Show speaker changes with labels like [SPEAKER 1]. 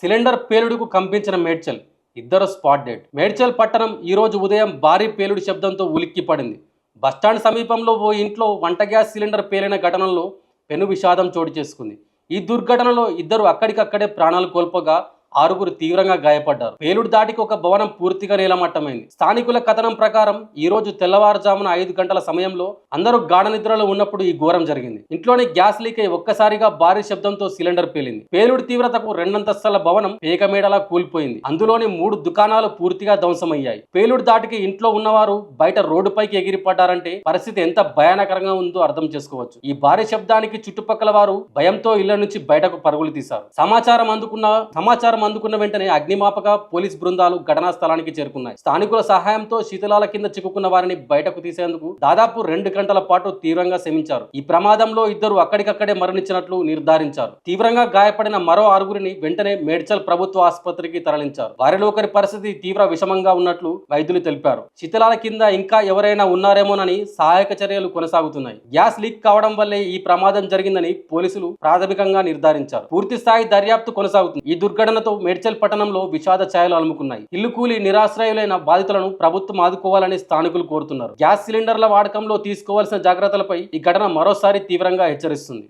[SPEAKER 1] Cylinder పేలుడుకు కంపించిన Medchal ఇద్దరు spot dead. Medchal పట్టణం ఈరోజు ఉదయం భారీ పేలుడు శబ్దంతో ఉలిక్కిపడింది. బస్టాండ్ సమీపంలో ఓ ఇంట్లో వంట గ్యాస్ సిలిండర్ పేలిన ఘటనలో పెను విషాదం చోటు చేసుకుంది. ఈ దుర్ఘటనలో ఇద్దరు అక్కడికక్కడే ప్రాణాలు కోల్పోగా ఆరుగురు తీవ్రంగా గాయపడ్డారు. పేలుడు దాటికి ఒక భవనం పూర్తిగా నేలమట్టమైంది. స్థానికుల కథనం ప్రకారం ఈ రోజు తెల్లవారుజామున ఐదు గంటల సమయంలో అందరూ గాఢ నిద్రలో ఉన్నప్పుడు ఈ ఘోరం జరిగింది. ఇంట్లోని గ్యాస్ లీక్ అయి ఒక్కసారిగా భారీ శబ్దంతో సిలిండర్ పేలింది. పేలుడు తీవ్రతకు రెండంతస్తుల భవనం పేకమేడలా కూలిపోయింది. అందులోని మూడు దుకాణాలు పూర్తిగా ధ్వంసమయ్యాయి. పేలుడు దాటికి ఇంట్లో ఉన్నవారు బయట రోడ్డుపైకి ఎగిరిపడ్డారంటే పరిస్థితి ఎంత భయానకరంగా ఉందో అర్థం చేసుకోవచ్చు. ఈ భారీ శబ్దానికి చుట్టుపక్కల వారు భయంతో ఇళ్ళ నుంచి బయటకు పరుగులు తీశారు. సమాచారం అందుకున్న సమాచారం అందుకున్న వెంటనే అగ్నిమాపక పోలీస్ బృందాలు ఘటనా స్థలానికి చేరుకున్నాయి. స్థానికుల సహాయంతో శీతలాల కింద చిక్కుకున్న వారిని బయటకు తీసేందుకు దాదాపు రెండు గంటల పాటు తీవ్రంగా శ్రమించారు. ఈ ప్రమాదంలో ఇద్దరు అక్కడికక్కడే మరణించినట్లు నిర్ధారించారు. తీవ్రంగా గాయపడిన మరో ఆరుగురిని వెంటనే మేడ్చల్ ప్రభుత్వ ఆసుపత్రికి తరలించారు. వారిలో ఒకరి పరిస్థితి తీవ్ర విషమంగా ఉన్నట్లు వైద్యులు తెలిపారు. శిథిలాల కింద ఇంకా ఎవరైనా ఉన్నారేమోనని సహాయక చర్యలు కొనసాగుతున్నాయి. గ్యాస్ లీక్ కావడం వల్లే ఈ ప్రమాదం జరిగిందని పోలీసులు ప్రాథమికంగా నిర్ధారించారు. పూర్తి స్థాయి దర్యాప్తు కొనసాగుతుంది. ఈ దుర్ఘటనతో మేడ్చల్ పట్టణంలో విషాద ఛాయలు అలుముకున్నాయి. ఇల్లు కూలి నిరాశ్రయులైన బాధితులను ప్రభుత్వం ఆదుకోవాలని స్థానికులు కోరుతున్నారు. గ్యాస్ సిలిండర్ల వాడకంలో తీసుకోవాల్సిన జాగ్రత్తలపై ఈ ఘటన మరోసారి తీవ్రంగా హెచ్చరిస్తుంది.